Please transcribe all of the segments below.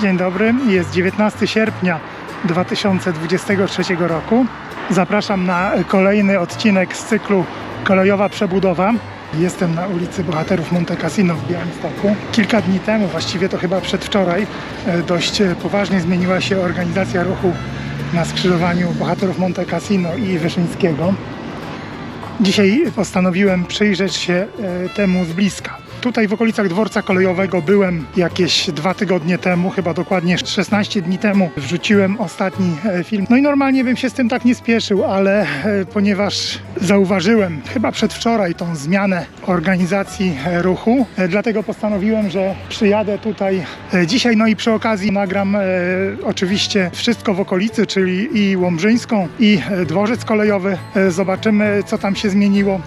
Dzień dobry, jest 19 sierpnia 2023 roku. Zapraszam na kolejny odcinek z cyklu Kolejowa Przebudowa. Jestem na ulicy Bohaterów Monte Cassino w Białymstoku. Kilka dni temu, właściwie to chyba przedwczoraj, e, dość e, poważnie zmieniła się organizacja ruchu na skrzyżowaniu Bohaterów Monte Cassino i Wyszyńskiego. Dzisiaj postanowiłem przyjrzeć się e, temu z bliska. Tutaj w okolicach dworca kolejowego byłem jakieś dwa tygodnie temu, chyba dokładnie 16 dni temu wrzuciłem ostatni e, film. No i normalnie bym się z tym tak nie spieszył, ale e, ponieważ zauważyłem chyba przedwczoraj tą zmianę organizacji e, ruchu, dlatego postanowiłem, że przyjadę tutaj dzisiaj, no i przy okazji nagram oczywiście wszystko w okolicy, czyli i Łomżyńską i dworzec kolejowy. Zobaczymy co tam się zmieniło.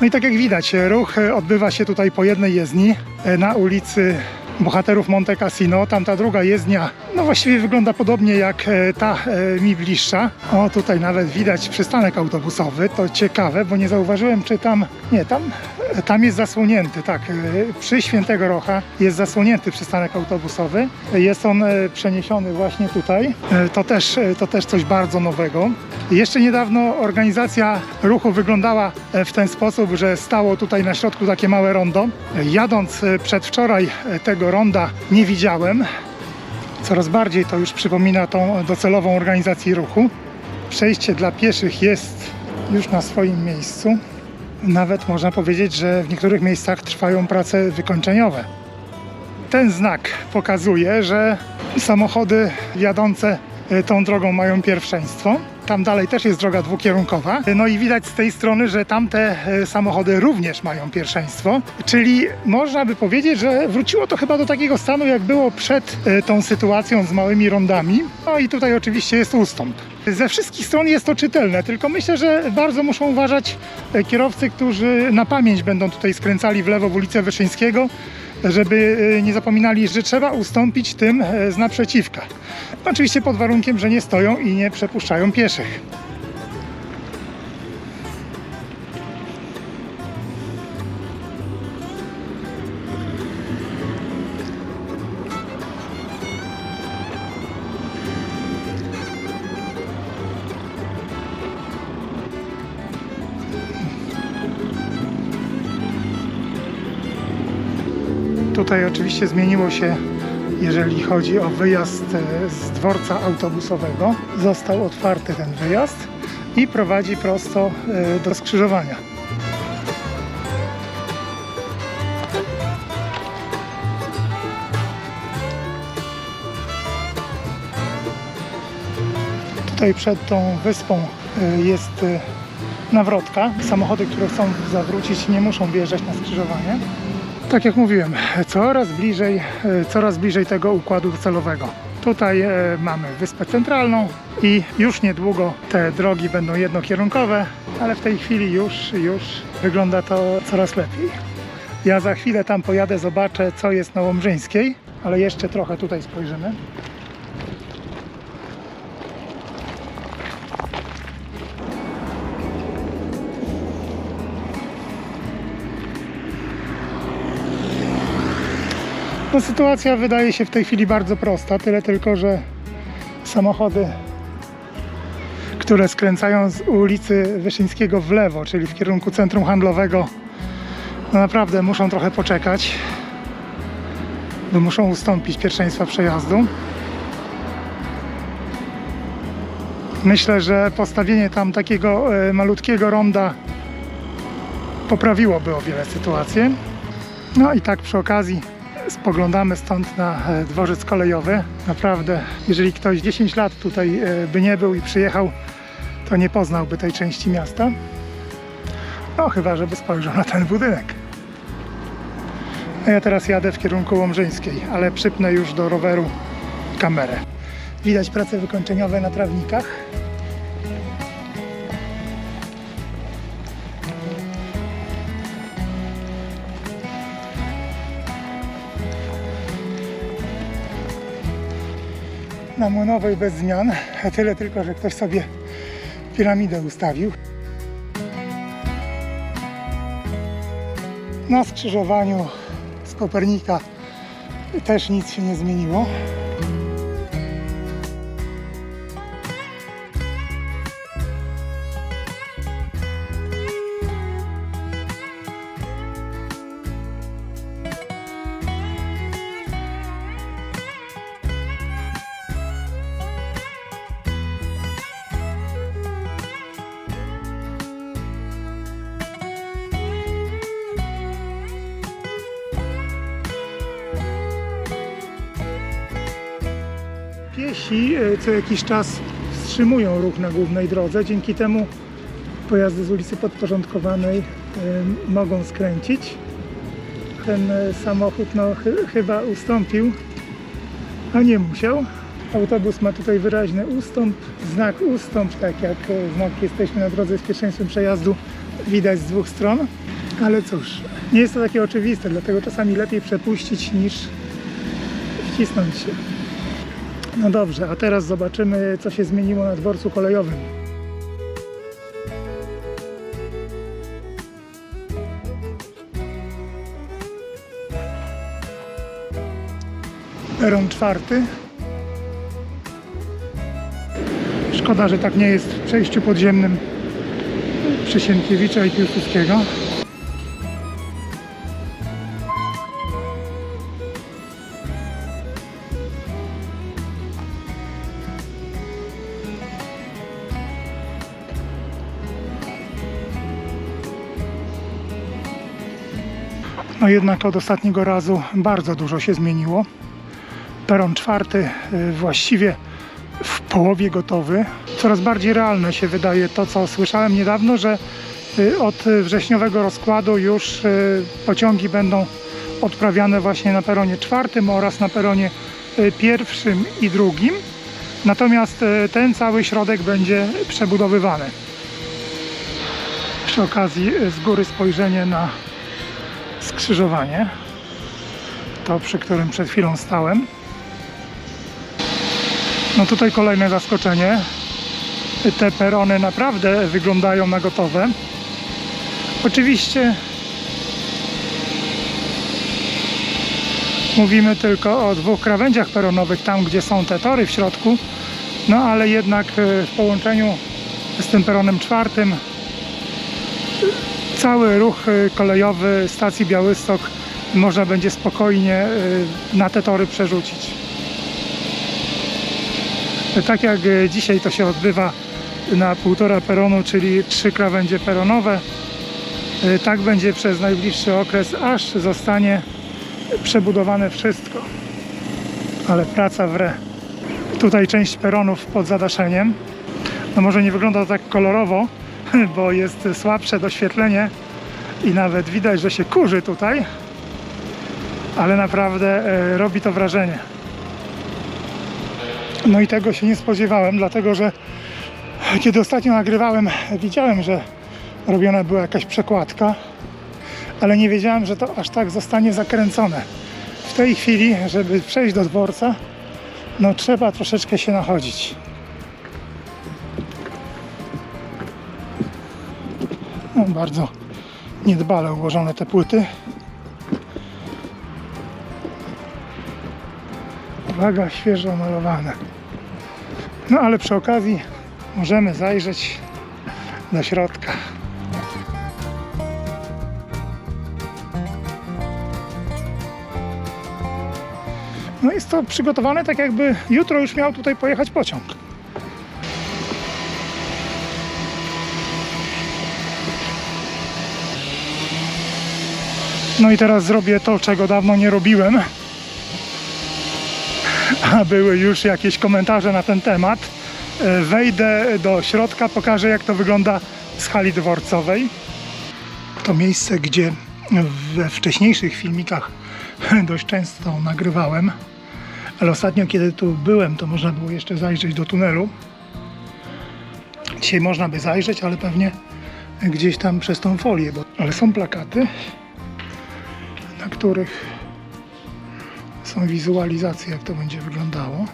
No i tak jak widać, ruch e, odbywa się tutaj po jednej jezdni e, na ulicy Bohaterów Monte Cassino. Tamta druga jezdnia, no właściwie wygląda podobnie jak e, ta mi bliższa. O, tutaj nawet widać przystanek autobusowy. To ciekawe, bo nie zauważyłem, czy tam... Nie, tam, tam jest zasłonięty, tak. Przy Świętego Rocha jest zasłonięty przystanek autobusowy. Jest on przeniesiony właśnie tutaj. To też, to też coś bardzo nowego. Jeszcze niedawno organizacja ruchu wyglądała e, w ten sposób, że stało tutaj na środku takie małe rondo. E, Jadąc e, przedwczoraj tego ronda nie widziałem. Coraz bardziej to już przypomina tą docelową organizację ruchu. Przejście dla pieszych jest już na swoim miejscu. Nawet można powiedzieć, że w niektórych miejscach trwają prace wykończeniowe. Ten znak pokazuje, że samochody jadące tą drogą mają pierwszeństwo. Tam dalej też jest droga dwukierunkowa. No i widać z tej strony, że tamte e, samochody również mają pierwszeństwo. Czyli można by powiedzieć, że wróciło to chyba do takiego stanu, jak było przed e, tą sytuacją z małymi rondami. No i tutaj oczywiście jest ustąp. Ze wszystkich stron jest to czytelne, tylko myślę, że bardzo muszą uważać e, kierowcy, którzy na pamięć będą tutaj skręcali w lewo w ulicę Wyszyńskiego, żeby e, nie zapominali, że trzeba ustąpić tym e, z naprzeciwka. Oczywiście pod warunkiem, że nie stoją i nie przepuszczają pieszych. Tutaj oczywiście zmieniło się, jeżeli chodzi o wyjazd e, z dworca autobusowego. Został otwarty ten wyjazd i prowadzi prosto e, do skrzyżowania. Tutaj przed tą wyspą e, jest nawrotka. Samochody, które chcą zawrócić, nie muszą wjeżdżać na skrzyżowanie. Tak jak mówiłem, coraz bliżej, e, coraz bliżej tego układu docelowego. Tutaj e, mamy Wyspę Centralną i już niedługo te drogi będą jednokierunkowe, ale w tej chwili już, już wygląda to coraz lepiej. Ja za chwilę tam pojadę, zobaczę co jest na Łomżyńskiej, ale jeszcze trochę tutaj spojrzymy. No, sytuacja wydaje się w tej chwili bardzo prosta, tyle tylko, że samochody, które skręcają z ulicy Wyszyńskiego w lewo, czyli w kierunku centrum handlowego, no naprawdę muszą trochę poczekać, bo muszą ustąpić pierwszeństwa przejazdu. Myślę, że postawienie tam takiego e, malutkiego ronda poprawiłoby o wiele sytuację. No i tak przy okazji spoglądamy stąd na e, dworzec kolejowy. Naprawdę, jeżeli ktoś 10 lat tutaj e, by nie był i przyjechał, to nie poznałby tej części miasta. No chyba, żeby spojrzał na ten budynek. A ja teraz jadę w kierunku Łomżyńskiej, ale przypnę już do roweru kamerę. Widać prace wykończeniowe na trawnikach. Na Młynowej bez zmian, tyle tylko, że ktoś sobie piramidę ustawił. Na skrzyżowaniu z Kopernika też nic się nie zmieniło. Piesi e, co jakiś czas wstrzymują ruch na głównej drodze. Dzięki temu pojazdy z ulicy podporządkowanej e, mogą skręcić. Ten e, samochód no, chy- chyba ustąpił, a nie musiał. Autobus ma tutaj wyraźny ustąp, znak ustąp, tak jak znak jesteśmy na drodze z pierwszeństwem przejazdu widać z dwóch stron. Ale cóż, nie jest to takie oczywiste, dlatego czasami lepiej przepuścić niż wcisnąć się. No dobrze, a teraz zobaczymy, co się zmieniło na dworcu kolejowym. Peron czwarty. Szkoda, że tak nie jest w przejściu podziemnym przy Sienkiewicza i Piłsudskiego. No jednak od ostatniego razu bardzo dużo się zmieniło. Peron czwarty y, właściwie w połowie gotowy. Coraz bardziej realne się wydaje to, co słyszałem niedawno, że y, od wrześniowego rozkładu już y, pociągi będą odprawiane właśnie na peronie czwartym oraz na peronie pierwszym i drugim. Natomiast ten cały środek będzie przebudowywany. Przy okazji z góry spojrzenie na skrzyżowanie. To, przy którym przed chwilą stałem. No tutaj kolejne zaskoczenie. Te perony naprawdę wyglądają na gotowe. Oczywiście mówimy tylko o dwóch krawędziach peronowych, tam gdzie są te tory w środku. No ale jednak e, w połączeniu z tym peronem czwartym cały ruch y, kolejowy stacji Białystok można będzie spokojnie y, na te tory przerzucić. Tak jak y, dzisiaj to się odbywa na półtora peronu, czyli trzy krawędzie peronowe, tak będzie przez najbliższy okres, aż zostanie przebudowane wszystko. Ale praca wre. Tutaj część peronów pod zadaszeniem. No może nie wygląda to tak kolorowo, bo jest słabsze doświetlenie i nawet widać, że się kurzy tutaj, ale naprawdę e, robi to wrażenie. No i tego się nie spodziewałem, dlatego że kiedy ostatnio nagrywałem, widziałem, że robiona była jakaś przekładka, ale nie wiedziałem, że to aż tak zostanie zakręcone. W tej chwili, żeby przejść do dworca, no trzeba troszeczkę się nachodzić. Bardzo niedbale ułożone te płyty. Uwaga, świeżo malowane. No ale przy okazji możemy zajrzeć do środka. No jest to przygotowane tak jakby jutro już miał tutaj pojechać pociąg. No i teraz zrobię to, czego dawno nie robiłem. A były już jakieś komentarze na ten temat. E, Wejdę do środka, pokażę jak to wygląda z hali dworcowej. To miejsce, gdzie we wcześniejszych filmikach dość często nagrywałem. Ale ostatnio, kiedy tu byłem, to można było jeszcze zajrzeć do tunelu. Dzisiaj można by zajrzeć, ale pewnie gdzieś tam przez tą folię. Bo... Ale są plakaty, na których są wizualizacje, jak to będzie wyglądało.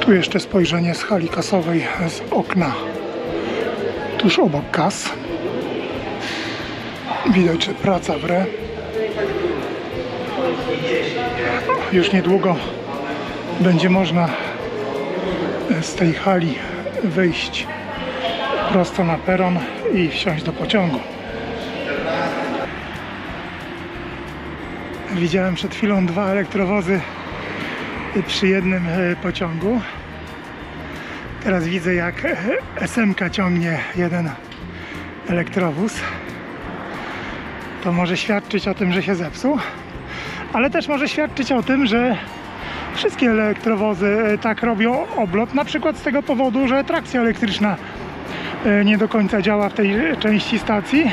Tu jeszcze spojrzenie z hali kasowej z okna tuż obok kas. Widać, że praca w re. Już niedługo będzie można z tej hali wyjść prosto na peron i wsiąść do pociągu. Widziałem przed chwilą dwa elektrowozy przy jednym e, pociągu. Teraz widzę jak e, SMK ciągnie jeden elektrowóz. To może świadczyć o tym, że się zepsuł, ale też może świadczyć o tym, że wszystkie elektrowozy e, tak robią oblot, na przykład z tego powodu, że trakcja elektryczna nie do końca działa w tej części stacji